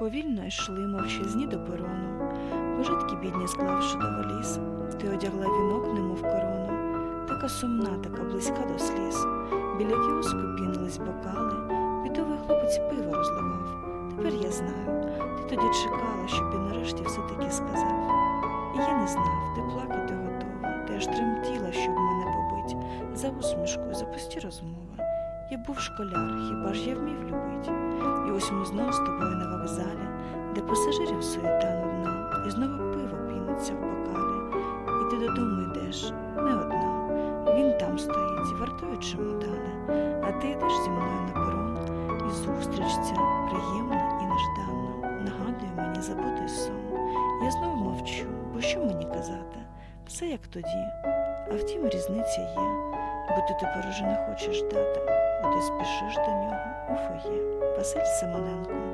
Повільно йшли мовчазні до перону, пожитки бідні склавши до валіз, ти одягла вінок, немов корону, така сумна, така близька до сліз. Біля кіоску пінились бокали, бідовий хлопець пиво розливав. Тепер я знаю, ти тоді чекала, щоб він нарешті все-таки сказав. І я не знав, ти плакати готова, ти аж тремтіла, щоб мене побить, за усмішкою, за пусті розмови. Я був школяр, хіба ж я вмів любить? І ось ми знов з тобою на вокзалі, де пасажирів суєта нудна, і знову пиво піниться в бокалі. І ти додому йдеш, не одна. Він там стоїть, вартує чемодани, а ти йдеш зі мною на перон, і зустріч ця приємна і нежданна, нагадує мені забутий сон. Я знову мовчу, бо що мені казати? Все як тоді. А втім, різниця є, бо ти тепер уже не хочеш ждати, бо ти спішиш до нього у фоє. Василь Симоненко.